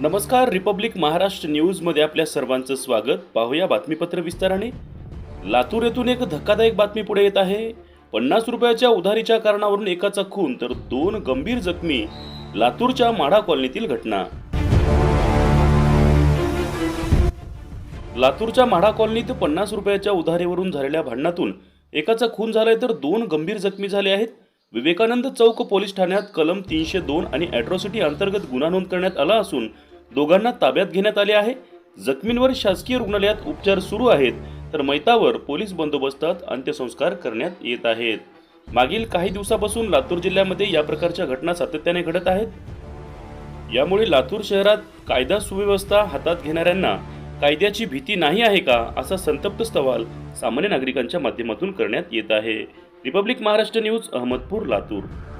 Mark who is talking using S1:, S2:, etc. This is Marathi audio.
S1: नमस्कार रिपब्लिक महाराष्ट्र न्यूज मध्ये आपल्या सर्वांचं स्वागत पाहूया बातमीपत्र विस्ताराने लातूर येथून एक धक्कादायक बातमी पुढे येत आहे पन्नास रुपयाच्या उधारीच्या कारणावरून एकाचा खून तर दोन गंभीर जखमी लातूरच्या माढा कॉलनीतील घटना लातूरच्या माढा कॉलनीत पन्नास रुपयाच्या उधारीवरून झालेल्या भांडणातून एकाचा खून झालाय तर दोन गंभीर जखमी झाले आहेत विवेकानंद चौक पोलीस ठाण्यात कलम तीनशे दोन आणि अॅट्रॉसिटी अंतर्गत गुन्हा नोंद करण्यात आला असून दोघांना ताब्यात घेण्यात आले आहे जखमींवर शासकीय रुग्णालयात उपचार सुरू आहेत तर मैतावर पोलीस बंदोबस्तात अंत्यसंस्कार करण्यात येत आहेत मागील काही दिवसापासून लातूर जिल्ह्यामध्ये या प्रकारच्या घटना सातत्याने घडत आहेत यामुळे लातूर शहरात कायदा सुव्यवस्था हातात घेणाऱ्यांना कायद्याची भीती नाही आहे का असा संतप्त सवाल सामान्य नागरिकांच्या माध्यमातून करण्यात येत आहे रिपब्लिक महाराष्ट्र न्यूज अहमदपूर लातूर